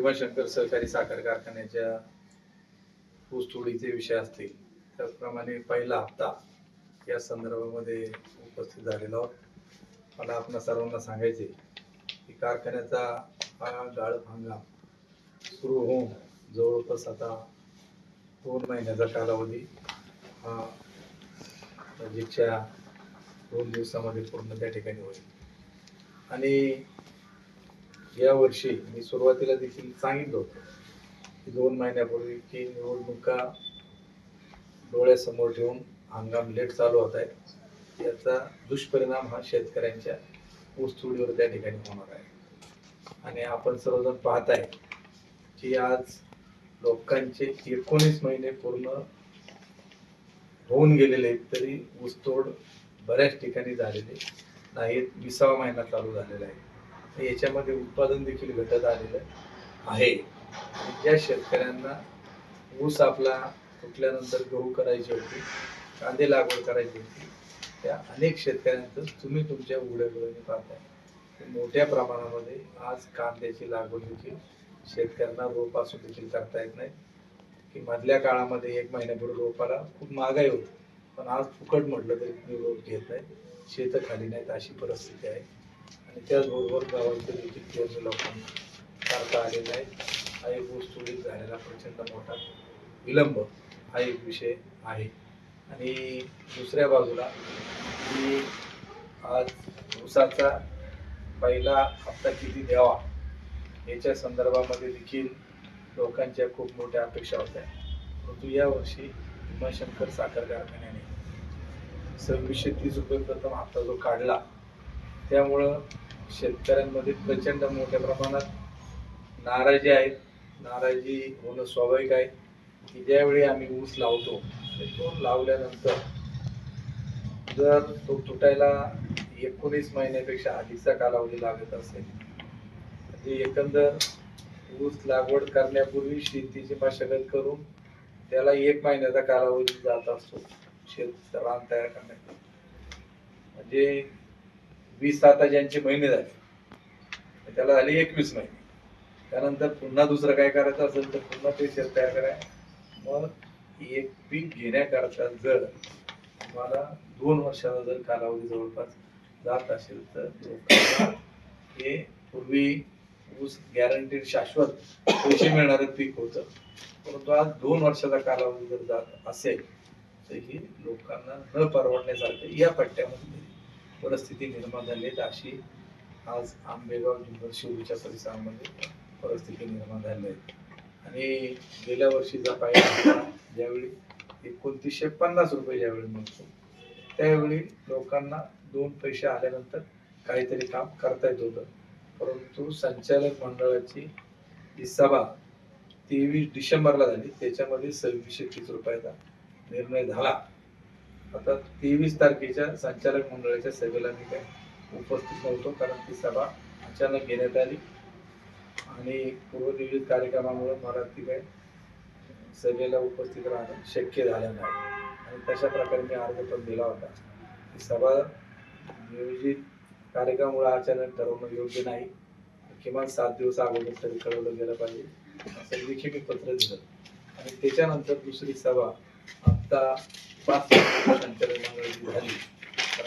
भीमाशंकर सहकारी साखर कारखान्याच्या ऊसतोडीचे विषय असतील त्याचप्रमाणे पहिला हप्ता या संदर्भामध्ये उपस्थित झालेला आहोत. मला आपणा सर्वांना सांगायचे की कारखान्याचा हा गाळप हंगाम सुरू होऊन जवळपास आता दोन महिन्याचा कालावधी हा म्हणजे नजीकच्या दोन दिवसामध्ये पूर्ण त्या ठिकाणी होईल. आणि या वर्षी मी सुरुवातीला देखील सांगितलं होतं की दोन महिन्यापूर्वी की निवडणुका डोळ्यासमोर ठेवून हंगाम लेट चालू होत आहे. याचा दुष्परिणाम हा शेतकऱ्यांच्या ऊसतोडीवर त्या ठिकाणी होणार आहे. आणि आपण सर्वजण पाहताय की आज लोकांचे एकोणीस महिने पूर्ण होऊन गेलेले आहेत तरी ऊसतोड बऱ्याच ठिकाणी झालेले नाहीत. विसावा महिना चालू झालेला आहे. याच्यामध्ये उत्पादन देखील घटत आलेलं आहे. ज्या शेतकऱ्यांना ऊस आपला फुटल्यानंतर गहू करायची होती कांदे लागवड करायची होती त्या अनेक शेतकऱ्यांचं तुम्ही तुमच्या उघड्या डोळ्याने पाहताय. मोठ्या प्रमाणामध्ये आज कांद्याची लागवड देखील शेतकऱ्यांना रोपासून देखील करता येत नाही. की मधल्या काळामध्ये एक महिन्यापूर्वी रोपाला खूप महागाई होती. पण आज फुकट म्हटलं तरी तुम्ही रोप घेत नाही. शेतं खाली नाहीत अशी परिस्थिती आहे. त्याचबरोबर गावांचं देखील पेरणी लोकांना करता आलेलं आहे हा एक ऊसतोडीत झालेला प्रचंड मोठा विलंब. हा एक विषय आहे. आणि दुसऱ्या बाजूला की आज ऊसाचा पहिला हप्ता किती द्यावा? याच्या संदर्भामध्ये देखील लोकांच्या खूप मोठ्या अपेक्षा होत्या. परंतु यावर्षी भीमाशंकर साखर कारखान्याने सव्वीसशे तीस रुपये प्रथम हप्ता जो काढला त्यामुळं शेतकऱ्यांमध्ये प्रचंड मोठ्या प्रमाणात नाराजी आहेत. नाराजी होणं स्वाभाविक आहे. की ज्यावेळी आम्ही ऊस लावतो तो लावल्यानंतर जर तो तुटायला एकोणीस महिन्यापेक्षा आधीचा कालावधी लागत असेल म्हणजे एकंदर ऊस लागवड करण्यापूर्वी शेतीची मशागत करून त्याला एक महिन्याचा कालावधी जात असतो शेत रान तयार करण्यासाठी म्हणजे वीस आता ज्यांचे महिने झाले. तर त्याला झाले एकवीस महिने. त्यानंतर पुन्हा दुसरं काय करायचं असेल तर पुन्हा ते शेत तयार कराय मग एक पीक घेण्याकरता जर तुम्हाला दोन वर्षाचा जर कालावधी जवळपास जात असेल तर हे पूर्वी ऊस गॅरंटीड शाश्वत पैसे मिळणारं पीक होतं. परंतु आज दोन वर्षाचा कालावधी जर जात असेल तर ही लोकांना न परवडण्यासारखं या पट्ट्यामध्ये परिस्थिती निर्माण झाली आहे. अशी आज आंबेगाव जिल्ह्यात शिवच्या परिसरामध्ये परिस्थिती निर्माण झाली आहे. आणि गेल्या वर्षीचा पाहिला ज्यावेळी एकोणतीसशे पन्नास रुपये ज्यावेळी मिळतो त्यावेळी लोकांना दोन पैसे आल्यानंतर काहीतरी काम करता येत होतं. परंतु संचालक मंडळाची ही सभा तेवीस डिसेंबरला झाली. त्याच्यामध्ये सव्वीसशे तीस रुपयाचा निर्णय झाला. आता तेवीस तारखेच्या संचालक मंडळाच्या सभेला मी काय उपस्थित नव्हतो कारण ती सभा अचानक घेण्यात आली. आणि पूर्वनियोजित कार्यक्रमामुळे मला ती काय सभेला उपस्थित राहणं शक्य झालं नाही. आणि तशा प्रकारे मी अर्ज पण दिला होता. ती सभा नियोजित कार्यक्रमामुळे अचानक ठरवणं योग्य नाही. किमान सात दिवस अगोदर तरी कळवलं गेलं पाहिजे असं देखील मी पत्र दिलं. आणि त्याच्यानंतर दुसरी सभा आता पाच संचालक मंडळाची झाली तर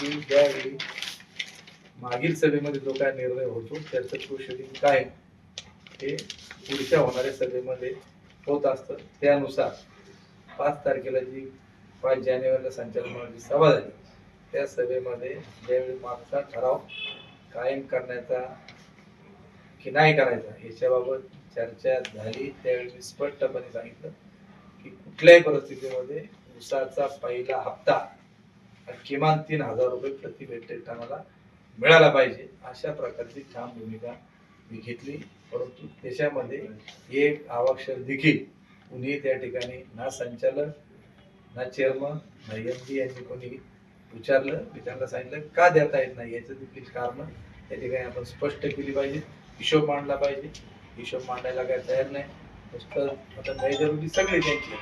की ज्यावेळी मागील सभेमध्ये जो काय निर्णय होतो त्याचं कृषी काय हे पुढच्या होणाऱ्या सभेमध्ये होत असतं. त्यानुसार पाच तारखेला जी पाच जानेवारीला संचालक मंडळाची सभा झाली त्या सभेमध्ये ज्यावेळी मागचा ठराव कायम करण्याचा की नाही करायचा याच्याबाबत चर्चा झाली त्यावेळी मी स्पष्टपणे सांगितलं. की कुठल्याही परिस्थितीमध्ये ऊसाचा पहिला हप्ता किमान तीन हजार रुपये प्रति मेट्रिक टनाला मिळाला पाहिजे अशा प्रकारची ठाम भूमिका मी घेतली. परंतु त्याच्यामध्ये एक आवाक्षर देखील कुणी त्या ठिकाणी ना संचालक ना चेअरमन ना एम डी यांनी कोणी विचारलं मी त्यांना सांगितलं का देता येत नाही? याचं देखील कारण त्या ठिकाणी आपण स्पष्ट केली पाहिजे हिशोब मांडला पाहिजे. हिशोब मांडायला काय तयार नाही. नुसतं आता मेजॉरिटी सगळे त्यांची.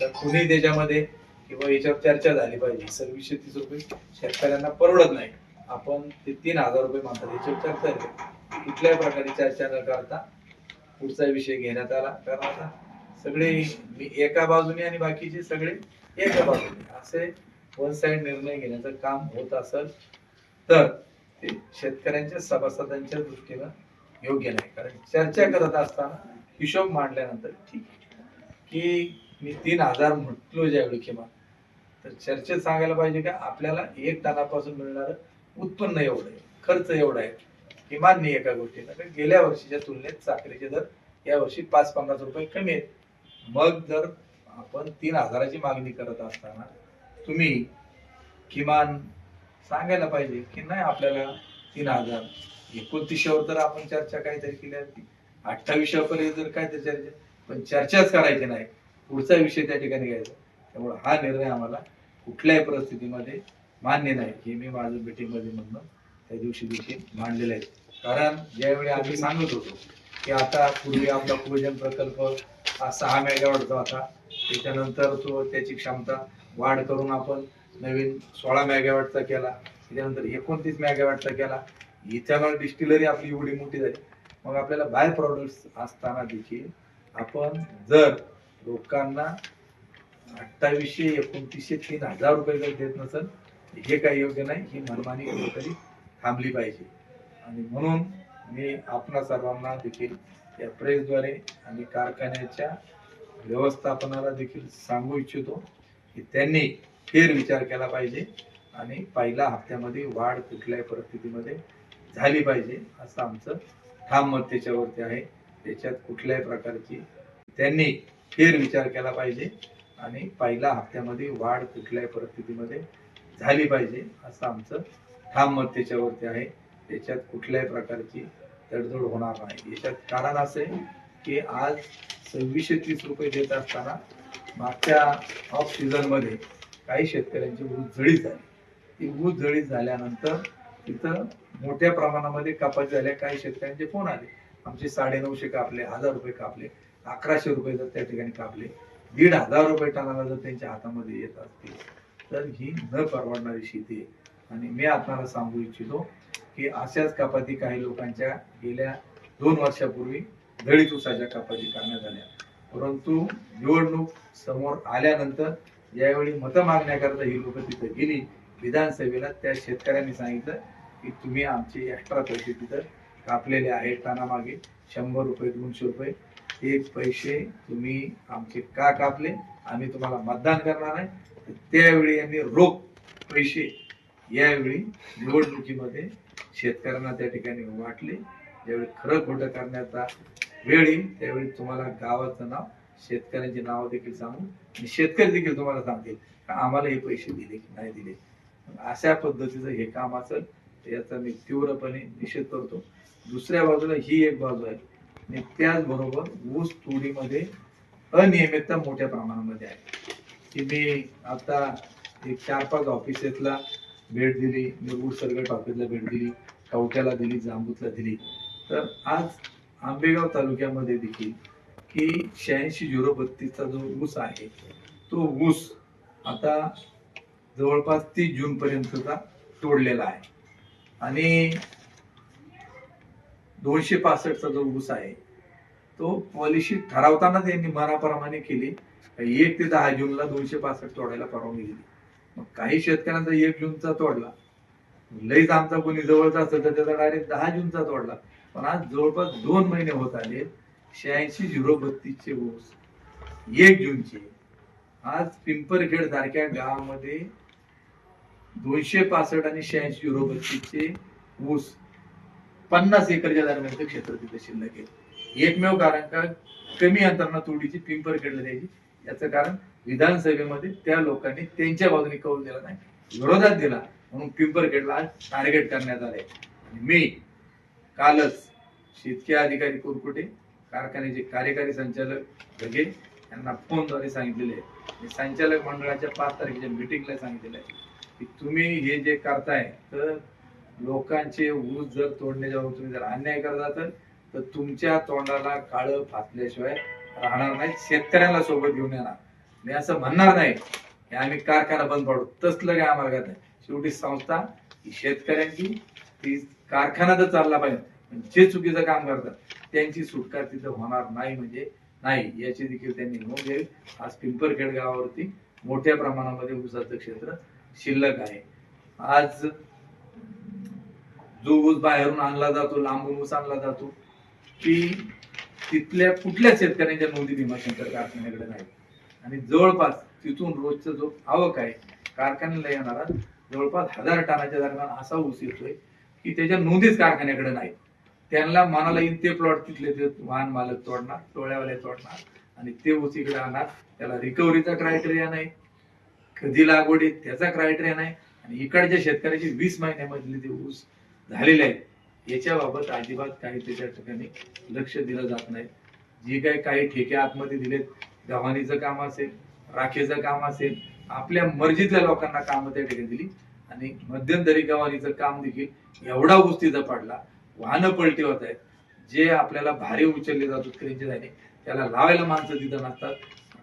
तर कुणी त्याच्यामध्ये किंवा याच्यावर चर्चा झाली पाहिजे. सव्वीसशे तीस रुपये शेतकऱ्यांना परवडत नाही. आपण ते तीन हजार रुपये म्हणतात. याच्यावर चर्चा आहे कुठल्याही प्रकारे चर्चा न करता पुढचा विषय घेण्यात आला. कारण आता सगळे मी एका बाजूने आणि बाकीचे सगळे एका बाजूने. असे वन साईड निर्णय घेण्याचं काम होत असेल तर ते शेतकऱ्यांच्या सभासदांच्या दृष्टीनं योग्य नाही. कारण चर्चा करत असताना हिशोब मांडल्यानंतर ठीक की मी तीन हजार म्हटलो ज्यावेळी किमान तर चर्चेत सांगायला पाहिजे का आपल्याला एक टनापासून मिळणार उत्पन्न एवढं आहे खर्च एवढा आहे किमान नाही एका गोष्टीला. कारण गेल्या वर्षीच्या तुलनेत साखरेचे दर या वर्षी पाच पन्नास रुपये कमी आहेत. मग जर आपण तीन हजाराची मागणी करत असताना तुम्ही किमान सांगायला पाहिजे की नाही आपल्याला तीन हजार एकोणतीसशेवर तर आपण चर्चा काहीतरी केली असती अठ्ठावीसशेपर्यंत जर काहीतरी चर्चा पण चर्चाच करायची नाही. पुढचा विषय त्या ठिकाणी घ्यायचा. त्यामुळे हा निर्णय आम्हाला कुठल्याही परिस्थितीमध्ये मान्य नाही. हे मी माझं भेटीमध्ये म्हणणं त्या दिवशी दिवशी मांडलेलं आहे. कारण ज्यावेळी आम्ही सांगत होतो की आता पूर्वी आपला पूजन प्रकल्प हा सहा मेगावॅटचा होता. त्याच्यानंतर तो त्याची क्षमता वाढ करून आपण नवीन सोळा मेगावॅटचा केला. त्याच्यानंतर एकोणतीस मेगावॅटचा केला. इथेनॉल डिस्टिलरी आपली एवढी मोठी झाली. मग आपल्याला बाय प्रॉडक्ट असताना देखील आपण जर लोकांना अठ्ठावीसशे एकोणतीसशे तीन हजार रुपये जर देत नसेल हे काही योग्य नाही. ही मनमानी कुठेतरी थांबली पाहिजे. आणि म्हणून मी आपणा सर्वांना देखील या प्रेसद्वारे आणि कारखान्याच्या व्यवस्थापनाला देखील सांगू इच्छितो की त्यांनी फेर विचार केला पाहिजे आणि पहिल्या हप्त्यामध्ये वाढ कुठल्याही परिस्थितीमध्ये झाली पाहिजे असं आमचं ठाम मत त्याच्यावरती आहे. त्याच्यात कुठल्याही प्रकारची त्यांनी फेर विचार केला पाहिजे आणि पहिल्या हप्त्यामध्ये वाढ कुठल्याही परिस्थितीमध्ये झाली पाहिजे असं आमचं ठाम मत त्याच्यावरती आहे. त्याच्यात कुठल्याही प्रकारची तडजोड होणार नाही. याच्यात कारण असे की आज सव्वीसशे तीस रुपये देत असताना मागच्या ऑफ सीझनमध्ये काही शेतकऱ्यांची ऊस जळी झाली. ती ऊस जळी झाल्यानंतर तिथं मोठ्या प्रमाणामध्ये कपात झाल्या काही शेतकऱ्यांचे फोन आले. आमचे साडे नऊशे कापले हजार रुपये कापले अकराशे रुपये जर त्या ठिकाणी कापले दीड हजार रुपये टनाला जर त्यांच्या हातामध्ये येत असतील तर ही न परवडणारी शेती आहे. आणि मी आपणाला सांगू इच्छितो की अशाच कपाती काही लोकांच्या गेल्या दोन वर्षापूर्वी दळीत उसाच्या कपाती करण्यात आल्या. परंतु निवडणूक समोर आल्यानंतर ज्यावेळी मतं मागण्याकरता ही लोक तिथे गेली. विधानसभेला त्या शेतकऱ्यांनी सांगितलं की तुम्ही आमचे एक्स्ट्रा पैसे तिथं कापलेले आहेत टनामागे शंभर रुपये दोनशे रुपये. ते पैसे तुम्ही आमचे का कापले? आम्ही तुम्हाला मतदान करणार नाही त्यावेळी यांनी रोख पैसे यावेळी निवडणुकीमध्ये शेतकऱ्यांना त्या ठिकाणी वाटले. ज्यावेळी खरं खोटं करण्याचा वेळ येईल त्यावेळी तुम्हाला गावाचं नाव शेतकऱ्यांची नाव देखील सांगून आणि शेतकरी देखील तुम्हाला सांगतील आम्हाला हे पैसे दिले की नाही दिले. अशा पद्धतीचं हे काम याचा मी तीव्रपणे निषेध करतो. दुसऱ्या बाजूला ही एक बाजू आहे. आणि त्याचबरोबर ऊस तोडीमध्ये अनियमितता मोठ्या प्रमाणामध्ये आहे. की मी आता एक चार पाच ऑफिसेसला भेट दिली निरगुड सरगट ऑफिसला भेट दिली कवट्याला दिली जांबूतला दिली. तर आज आंबेगाव तालुक्यामध्ये देखील की शहाऐंशी झिरो बत्तीसचा जो ऊस आहे तो ऊस आता जवळपास तीस जून पर्यंतचा तोडलेला आहे. आणि दोनशे पासष्टचा जो ऊस आहे तो पॉलिसी ठरवताना त्यांनी मनाप्रमाणे केली. एक ते दहा जूनला दोनशे पासष्ट तोडायला परवानगी दिली. मग काही शेतकऱ्यांचा एक जूनचा तोडला. लईच आमचा कोणी जवळचा असेल तर त्याचा डायरेक्ट दहा जूनचा तोडला. पण आज जवळपास दोन महिने होत आले शहाऐंशी झिरो बत्तीसचे ऊस. एक जूनचे. आज पिंपरखेड सारख्या गावामध्ये दोनशे पासष्ट आणि शहाऐंशी युरो बत्तीसचे ऊस पन्नास एकरच्या दरम्यानचं क्षेत्र तिथे शिल्लक आहे. एकमेव कारण का? कमी अंतरणा तोडीची पिंपरखेडला द्यायची. याचं कारण विधानसभेमध्ये त्या लोकांनी त्यांच्या बाजूने कौल दिला नाही विरोधात दिला. म्हणून पिंपरखेडला आज टार्गेट करण्यात आले आणि मी कालच शेतकी अधिकारी कुरकुटे कारखान्याचे कार्यकारी संचालक घगे यांना फोनद्वारे सांगितलेले आहे. संचालक मंडळाच्या पाच तारखेच्या मिटिंगला सांगितलेलं आहे. की तुम्ही हे जे करताय तर लोकांचे ऊस जर तोडण्याच्या तुम्ही जर अन्याय करता तर तर तुमच्या तोंडाला काळं फासल्याशिवाय राहणार नाही शेतकऱ्यांना सोबत घेऊन येणार. मी असं म्हणणार नाही की आम्ही कारखाना बंद पाडू. तसलं काय आम्हाला करत नाही. शेवटी संस्था ही शेतकऱ्यांची ती कारखाना तर चालला पाहिजे जे चुकीचं काम करतात त्यांची सुटका तिथं होणार नाही म्हणजे नाही. याची देखील त्यांनी नोंद घ्यावी. आज पिंपरखेड गावावरती मोठ्या प्रमाणामध्ये ऊसाचं क्षेत्र शिल्लक आहे. आज जो ऊस बाहेरून आणला जातो लांबून ऊस आणला जातो ती तिथल्या कुठल्या शेतकऱ्यांच्या नोंदी भीमाशंकर कारखान्याकडे नाही. आणि जवळपास तिथून रोजचा जो आवक आहे कारखान्याला येणारा जवळपास हजार टनाच्या दरम्यान असा ऊस येतोय की त्याच्या नोंदीच कारखान्याकडे नाही. त्यांना मनाला येईल ते प्लॉट तिथले ते वाहन मालक तोडणार टोळ्यावाले तोडणार आणि ते ऊस इकडे आणणार. त्याला रिकव्हरीचा क्रायटेरिया नाही. कधी लागवडीत त्याचा क्रायटेरिया नाही. आणि इकडच्या शेतकऱ्याची वीस महिन्यामधली ते ऊस झालेले आहेत याच्याबाबत अजिबात काही त्याच्या ठिकाणी लक्ष दिलं जात नाही. जी काही काही ठेके आतमध्ये दिलेत गव्हाणीचं काम असेल राखेचं काम असेल आपल्या मर्जीतल्या लोकांना कामं त्या ठिकाणी दिली. आणि मध्यंतरी गव्हाणीचं काम देखील एवढा ऊस तिथं पडला वाहनं पलटी होत आहेत. जे आपल्याला भारी उचलले जातात क्रेनचे त्याला लावायला माणसं तिथं नसतात.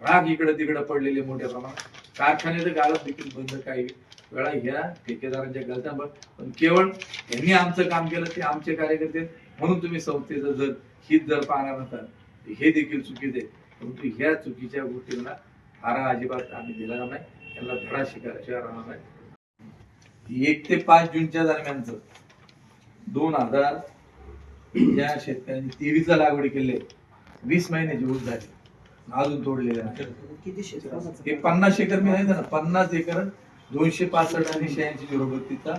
राग इकडं तिकडे पडलेले मोठ्या प्रमाणात. कारखान्याचं गाळप देखील बंद काही वेळा ह्या ठेकेदारांच्या गलत्यांवर पण केवळ यांनी आमचं काम केलं ते आमचे कार्यकर्ते म्हणून तुम्ही संस्थेचं जर हित जर पाहणार नसाल हे देखील चुकीचे परंतु ह्या चुकीच्या गोष्टींना फारा अजिबात आम्ही दिला नाही. त्यांना धडा शिकायला राहणार नाही एक ते पाच जूनच्या दरम्यानच दोन हजार या शेतकऱ्यांनी तेवीसला लागवड केले. वीस महिन्याची ऊस झाली. अजून तोडलेले नाही किती क्षेत्र हे पन्नास एकर मी नाही ना पन्नास एकर दोनशे पासष्ट आणि शहाऐंशी झिरो बत्तीसचा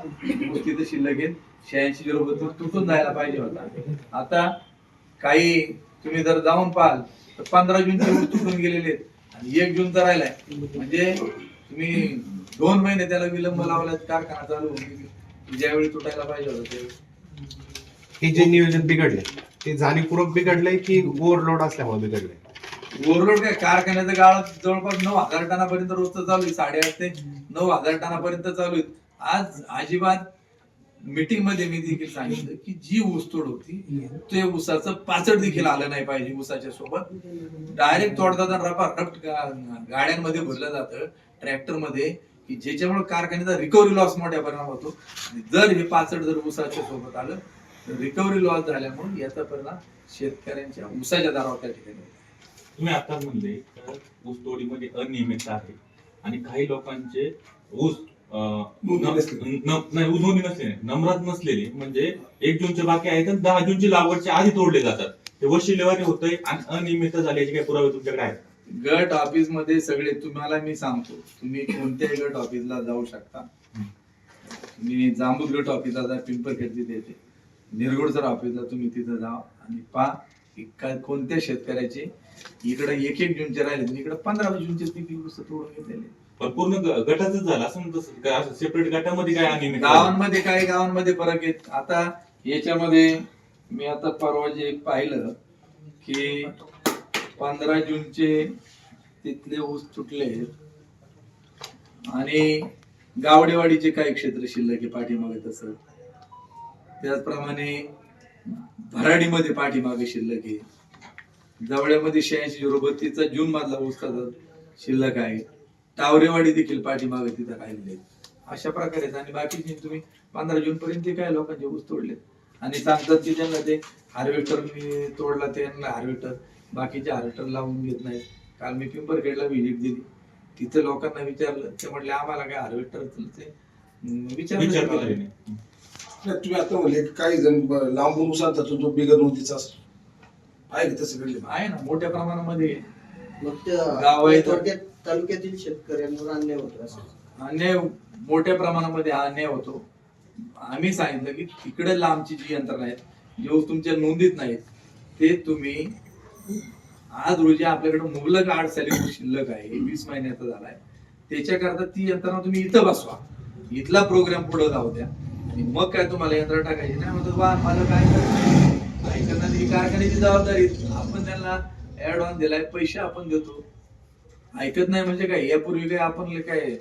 तिथं शिल्लक आहेत शहाऐंशी झिरो बत्तीस तुटून जायला पाहिजे होता. आता काही तुम्ही जर जाऊन पाहाल तर पंधरा जूनचे ऊस तुटून गेलेले आहेत आणि एक जूनचा राहिलाय. म्हणजे तुम्ही दोन महिने त्याला विलंब लावला कारखाना चालू होऊन. ज्यावेळी तुटायला पाहिजे होतं त्यावेळी. हे जे नियोजन बिघडले ते जाणीवपूर्वक बिघडले की ओव्हरलोड असल्यामुळे बिघडले ओव्हरलोड काय कारखान्याचं गाळ जवळपास नऊ हजार टनापर्यंत रोजचं चालू आहे. साडेआठ ते नऊ हजार टनापर्यंत चालू आहे. आज अजिबात मीटिंगमध्ये मी देखील सांगितलं की जी ऊसतोड होती ते ऊसाचं पाचड देखील आलं नाही पाहिजे ऊसाच्या सोबत. डायरेक्ट तोडताना रपा रप गाड्यांमध्ये भरलं जातं ट्रॅक्टरमध्ये की ज्याच्यामुळे कारखान्याचा रिकव्हरी लॉस मोठ्या परिणाम होतो. जर हे पाचड जर ऊसाच्या सोबत आलं तर रिकव्हरी लॉस झाल्यामुळे याचा परिणाम शेतकऱ्यांच्या ऊसाच्या दारावर त्या ठिकाणी तुम्ही आता म्हणले तर ऊस तोडीमध्ये अनियमितता आहे. आणि काही लोकांचे ऊस अं, नोंदणी न- नसलेली. न- नाही नोंदणी नसलेले नम्रात नसलेले. म्हणजे एक जूनचे बाकी आहेत आणि दहा जूनची लागवडच्या आधी तोडले जातात. ते वशिलेवारी होतंय आणि अनियमितता झाल्याचे काही पुरावे तुमच्याकडे आहेत? गट ऑफिसमध्ये सगळे तुम्हाला मी सांगतो तुम्ही कोणत्याही गट ऑफिसला जाऊ शकता. तुम्ही जांबूत गट ऑफिसला जा पिंपरखेड तिथे येते. निरगुडसर ऑफिसला तुम्ही तिथं जा आणि पहा. की काय कोणत्या शेतकऱ्याचे? इकडे एक एक जूनचे राहिले आणि इकडे पंधरा जूनचे ती पीक नुसतं तोडून घेतलेले. पण पूर्ण ग- गटाचंच झालं. असं काय सेपरेट गटामध्ये काय झाली? गावांमध्ये काही गावांमध्ये फरक आहेत आता याच्यामध्ये मी आता परवा जे पाहिलं की पंधरा जूनचे तिथले ऊस तुटले आणि गावडेवाडीचे काही क्षेत्र शिल्लक आहे पाठीमागे तसं? त्याचप्रमाणे भराडीमध्ये पाठीमागे शिल्लक आहे. जवळ्यामध्ये शहाऐंशी झिरो बत्तीसचा जून मधला त्याचा शिल्लक आहे. टावरेवाडी देखील पाठीमागे तिथं राहिलेले अशा प्रकारे आणि बाकीचे तुम्ही पंधरा जून पर्यंत काय लोकांचे ऊस तोडले आणि सांगतात की त्यांना ते हार्वेस्टर मी तोडला त्यांना हार्वेस्टर बाकीचे हार्वेस्टर लावून घेत नाहीत. काल मी पिंपरखेडला व्हिजिट दिली. तिथे लोकांना विचारलं. ते म्हटले आम्हाला काय हार्वेस्टर विचार नाही. नाही, तुम्ही आता म्हणले की काही जण ब- लांबून उसाचा तो बिगर नोंदीचा असतो. आहे की तसं घडले? आहे ना मोठ्या प्रमाणामध्ये. मग त्या गाव आहे तर- थोडक्यात तालुक्यातील शेतकऱ्यांवर अन्याय होतो असं. अन्याय मोठ्या प्रमाणामध्ये हा अन्याय होतो. आम्ही सांगितलं की तिकडे लांबची जी यंत्रणा आहेत जे तुमच्या नोंदीत नाहीत ते तुम्ही आज रोजी आपल्याकडे मुबलक आठ साली ऊस शिल्लक आहे वीस महिन्याचा झालाय त्याच्याकरता ती यंत्रणा तुम्ही इथं बसवा. इथला प्रोग्राम पुढे जाऊ द्या. आणि मग काय तुम्हाला यंत्रणा टाकायची? नाही म्हणतात वा मला काय करणार ही कारखान्याची जबाबदारी. आपण त्यांना ऍडव्हान्स दिलाय पैसे आपण देतो. ऐकत नाही म्हणजे काय? यापूर्वी काय आपण काय.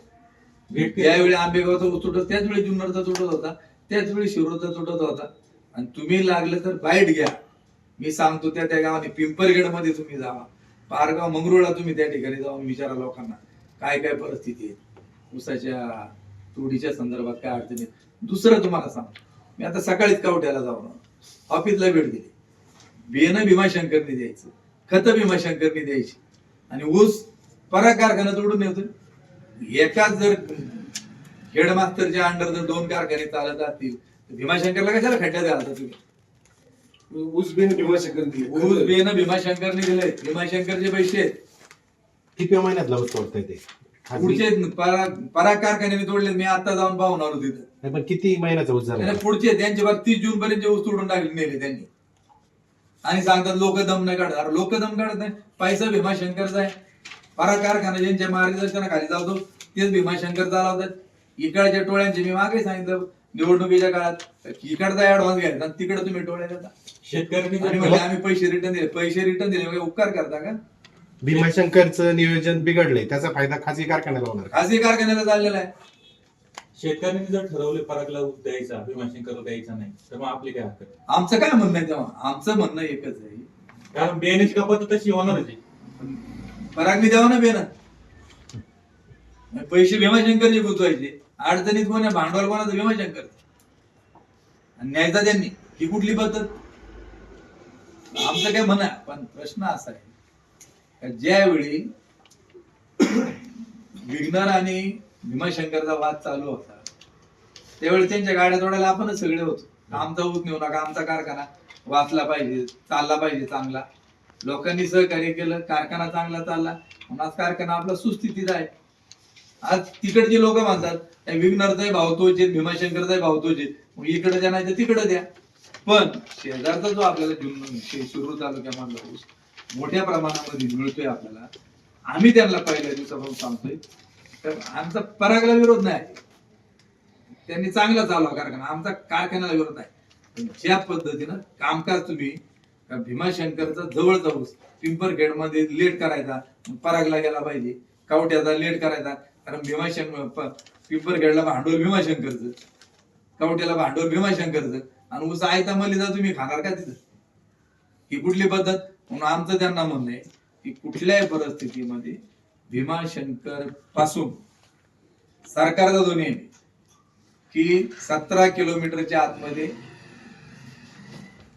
त्यावेळी आंबेगावचा तुटत त्याच वेळी जुन्नरचा तुटत होता. त्याच वेळी शिरोचा तुटत होता. आणि तुम्ही लागलं तर बाईट घ्या. मी सांगतो त्या त्या गावाने पिंपरगडमध्ये तुम्ही जावा. पारगाव मंगरुळला तुम्ही त्या ठिकाणी जाऊन विचारा लोकांना. काय काय परिस्थिती आहे? ऊसाच्या तोडीच्या संदर्भात काय अडचणी. दुसरं तुम्हाला सांग मी आता सकाळीच कवट्याला जाऊन. ऑफिसला भेट दिली. बियाणं भीमाशंकरने द्यायचं. खत भीमाशंकरने द्यायची. आणि ऊस पराग कारखाना तोडून येतो एकाच जर हेडमास्टरच्या अंडर जर दोन कारखाने चालत असतील तर भीमाशंकरला कशाला खड्ड्यात घालता तुम्ही? ऊस बिन भीमाशंकर दिली. ऊस बियाणं भीमाशंकरने दिले भीमाशंकरचे पैसे आहेत. किती महिन्यातला ऊस तोडताय ते? पुढचे पराग पराग कारखान्याने तोडले मी आता जाऊन पाहून आलो तिथं. नाही, पण किती महिन्याचा ऊस झाला? पुढचे त्यांचे बार तीस जून पर्यंत ऊस तोडून टाकले नेले त्यांनी. आणि सांगतात लोक दम नाही काढत. अरे लोक दम काढत नाही. पैसा भीमाशंकरचा आहे परा कारखाना ज्यांच्या मार्गदर्शनाखाली चालतो तेच भीमाशंकर चालवतात. इकडच्या टोळ्यांचे मी मागे सांगितलं निवडणुकीच्या काळात इकडचा ऍडव्हान्स घ्यायचा आणि तिकडे तुम्ही टोळ्या देता. शेतकऱ्यांनी आणि जर म्हणजे आम्ही पैसे रिटर्न दिले. पैसे रिटर्न दिले. म्हणजे उपकार करता का? भीमाशंकरचं नियोजन बिघडलंय. त्याचा फायदा खाजगी कारखान्याला होणार का? खाजगी कारखान्याला चाललेला आहे. शेतकऱ्यांनी जर ठरवले परागला द्यायचा भीमाशंकरला द्यायचा नाही तर मग आपली काय हरकत आहे? आमचं काय म्हणणं आहे तेव्हा? आमचं म्हणणं एकच आहे. कारण बियाण्याची कपात तशी होणारच आहे. परागनी द्यावं ना बेन पैसे भीमाशंकरचे गुंतवायचे. अडचणीत कोण आहे? भांडवल कोणाचं? भीमाशंकर. आणि न्यायचा त्यांनी. ही कुठली पद्धत? आमचं काय म्हणा पण प्रश्न असा आहे. ज्यावेळी विघ्नर आणि भीमाशंकरचा वाद चालू होता त्यावेळी त्यांच्या गाड्या तोडायला आपणच सगळे होतो. आमचा ऊस नेऊ नका आमचा कारखाना वाचला पाहिजे चालला पाहिजे चांगला. लोकांनी सहकार्य केलं कारखाना चांगला चालला. म्हणून आज कारखाना आपला सुस्थितीत आहे. आज तिकडचे लोक म्हणतात त्या विघ्नरचाही भाव तोच आहे भीमाशंकरचाही भाव तोच मग इकडे द्या नाही तर तिकडे द्या. पण शेजारचा जो आपल्याला जुन्नर शिरूर तालुक्यामधला ऊस मोठ्या प्रमाणामध्ये मिळतोय आपल्याला. आम्ही त्यांना पहिल्या दिवसापासून सांगतोय. तर आमचा परागला विरोध नाही. त्यांनी चांगला चालवा कारखाना. आमचा कारखान्याला विरोध नाही. ज्या पद्धतीनं कामकाज तुम्ही भीमाशंकरचा जवळ जाऊस पिंपरखेडमध्ये लेट करायचा परागला गेला पाहिजे. कवट्याचा लेट करायचा. कारण भीमाशंकर पिंपरखेडला भांडवल भीमाशंकरचं. कवट्याला भांडवल भीमाशंकरचं. आणि उसा आयता मलिदा तुम्ही खाणार का तिथं? ही कुठली पद्धत? म्हणून आमचं त्यांना म्हणणं आहे की कुठल्याही परिस्थितीमध्ये भीमाशंकरपासून सरकारचा दोन्ही आहे. की सतरा किलोमीटरच्या आतमध्ये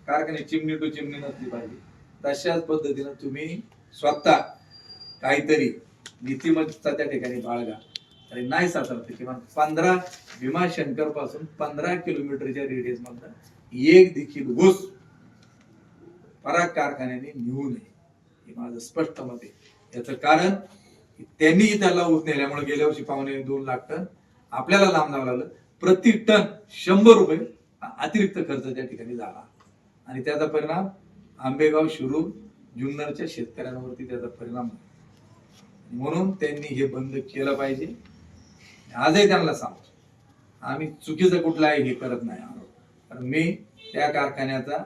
कारखाने चिमणी टू चिमणी नसली पाहिजे. तशाच पद्धतीनं तुम्ही स्वतः काहीतरी नीतिमत्ता त्या ठिकाणी बाळगा. आणि नाही साचरते किंवा पंधरा भीमाशंकरपासून पंधरा किलोमीटरच्या रेडियस मधला एक देखील घुस पराग कारखान्याने नेऊ नये. हे माझं स्पष्ट मत आहे. याचं कारण त्यांनीही त्यांनी त्याला ऊस नेल्यामुळे गेल्या वर्षी पावणे दोन लाख टन आपल्याला लांब जावं लागलं. प्रति टन शंभर रुपये अतिरिक्त खर्च त्या ठिकाणी झाला. आणि त्याचा परिणाम आंबेगाव शिरूर जुन्नरच्या शेतकऱ्यांवरती त्याचा परिणाम म्हणून त्यांनी हे बंद केलं पाहिजे. आजही त्यांना सांगतो. आम्ही चुकीचं कुठलं आहे हे करत नाही आहोत. कारण मी त्या कारखान्याचा